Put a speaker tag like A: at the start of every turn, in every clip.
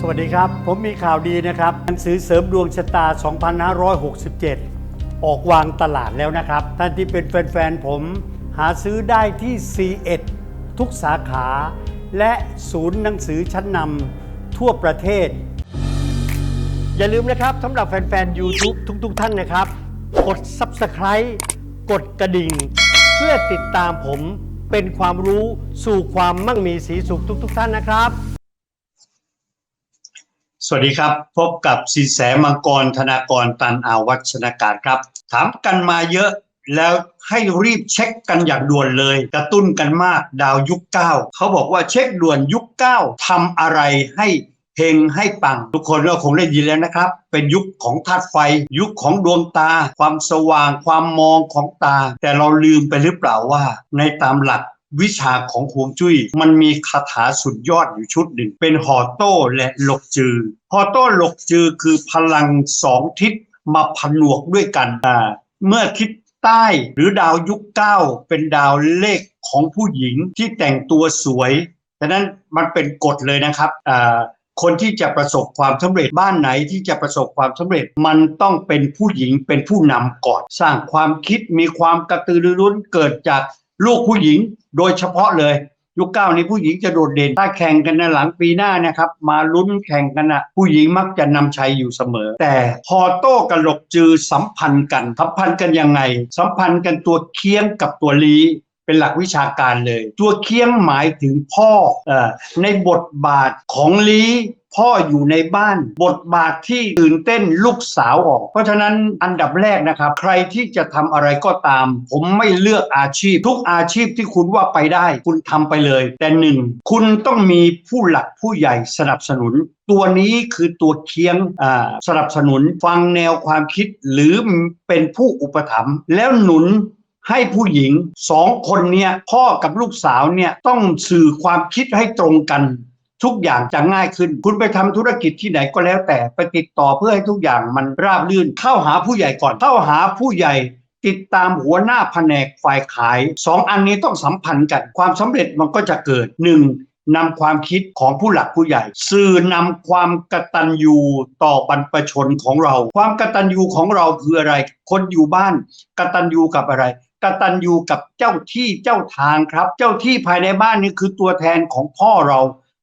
A: สวัสดีครับ ผมมีข่าวดีนะครับหนังสือเสริมดวงชะตา 2567 ออกวางตลาดแล้วนะครับ ท่านที่เป็นแฟนๆ ผมหาซื้อได้ที่ C1 ทุกสาขา และศูนย์หนังสือชั้นนำทั่วประเทศ อย่าลืมนะครับสำหรับแฟนๆ YouTube ทุกๆ ท่านนะครับ กด Subscribe กดกระดิ่ง เพื่อติดตามผมเป็นความรู้สู่ความมั่งมีสีสุขทุกๆ ท่านนะครับ
B: สวัสดีครับ พบกับสินแสมังกรธนากรตันอาวัชนาการครับ ถามกันมาเยอะแล้วให้รีบเช็คกันอย่างด่วนเลย กระตุ้นกันมากดาวยุคเก้าเขาบอกว่าเช็คด่วนยุคเก้าทำอะไรให้เฮงให้ปัง ทุกคนก็คงได้ยินแล้วนะครับ เป็นยุคของธาตุไฟ ยุคของดวงตา ความสว่าง ความมองของตา แต่เราลืมไปหรือเปล่าว่าในตามหลัก วิชาของฮวงจุ้ย มันมีคาถาสุดยอดอยู่ชุดหนึ่ง เป็นหอโต้และหลกจือหอโต้หลกจือคือพลังสองทิศมาผนวกด้วยกันอ่าเมื่อทิศใต้หรือดาวยุคเก้าเป็นดาวเลขของผู้หญิงที่แต่งตัวสวยฉะนั้นมันเป็นกฎเลยนะครับอ่าคนที่จะประสบความสำเร็จบ้านไหนที่จะประสบความสำเร็จ มันต้องเป็นผู้หญิงเป็นผู้นำก่อน สร้างความคิดมีความกระตือรือร้นเกิดจาก ลูกผู้หญิงโดยเฉพาะเลยยุคเก้านี้ผู้หญิงจะโดดเด่นถ้าแข่งกันในหลังปีหน้านะครับ มาลุ้นแข่งกันนะผู้หญิงมักจะนำชัยอยู่เสมอ แต่พอโต้กับหลกจือสัมพันธ์กัน สัมพันธ์กันยังไง สัมพันธ์กันตัวเคียงกับตัวลีเป็นหลักวิชาการเลย ตัวเคียงหมายถึงพ่อเออในบทบาทของลี พ่ออยู่ในบ้านบทบาทที่ตื่นเต้นลูกสาวออก เพราะฉะนั้นอันดับแรกนะครับ ใครที่จะทำอะไรก็ตาม ผมไม่เลือกอาชีพ ทุกอาชีพที่คุณว่าไปได้ คุณทำไปเลย แต่หนึ่งคุณต้องมีผู้หลักผู้ใหญ่สนับสนุน ตัวนี้คือตัวเคียงอ่าสนับสนุนฟังแนวความคิดหรือเป็นผู้อุปถัมภ์แล้วหนุนให้ผู้หญิงสองคนเนี่ยพ่อกับลูกสาวเนี่ยต้องสื่อความคิดให้ตรงกัน ทุกอย่างจะง่ายขึ้น คุณไปทำธุรกิจที่ไหนก็แล้วแต่ไปติดต่อเพื่อให้ทุกอย่างมันราบรื่น เข้าหาผู้ใหญ่ก่อน เข้าหาผู้ใหญ่ติดตามหัวหน้าแผนกฝ่ายขายสองอันนี้ต้องสัมพันธ์กัน ความสำเร็จมันก็จะเกิดหนึ่งนำความคิดของผู้หลักผู้ใหญ่ สื่อนำความกตัญญูต่อบรรพชนของเรา ความกตัญญูของเราคืออะไร คนอยู่บ้านกตัญญูกับอะไรกตัญญูกับเจ้าที่เจ้าทางครับ เจ้าที่ภายในบ้านนี่คือตัวแทนของพ่อเรา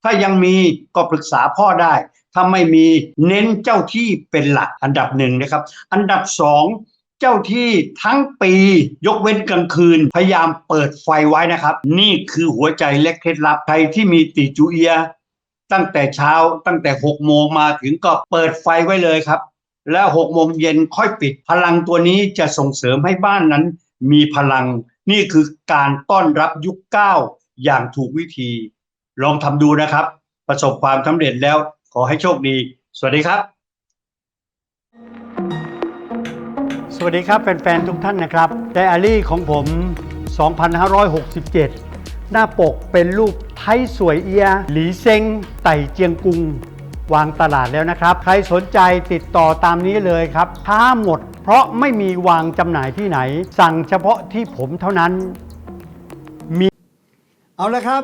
B: ถ้ายังมีก็ปรึกษาพ่อได้ ถ้าไม่มีเน้นเจ้าที่เป็นหลักอันดับหนึ่งนะครับ อันดับสองเจ้าที่ทั้งปียกเว้นกลางคืน พยายามเปิดไฟไว้นะครับ นี่คือหัวใจและเคล็ดลับใครที่มีติจูเอีย ตั้งแต่เช้าตั้งแต่หกโมงมาถึงก็เปิดไฟไว้เลยครับ แล้วหกโมงเย็นค่อยปิดพลังตัวนี้จะส่งเสริมให้บ้านนั้น มีพลังนี่คือการต้อนรับยุคเก้าอย่างถูกวิธี ลองทำดูนะครับ ประสบความสำเร็จแล้วขอให้โชคดี สวัสดีครับ
A: สวัสดีครับแฟนๆทุกท่านนะครับไดอารี่ของผม 2567 หน้าปกเป็นรูปไทยสวยเอีย หลีเซงไต่เจียงกุง วางตลาดแล้วนะครับ ใครสนใจติดต่อตามนี้เลยครับช้าหมด เพราะไม่มีวางจำหน่ายที่ไหน สั่งเฉพาะที่ผมเท่านั้น มี เอาละครับ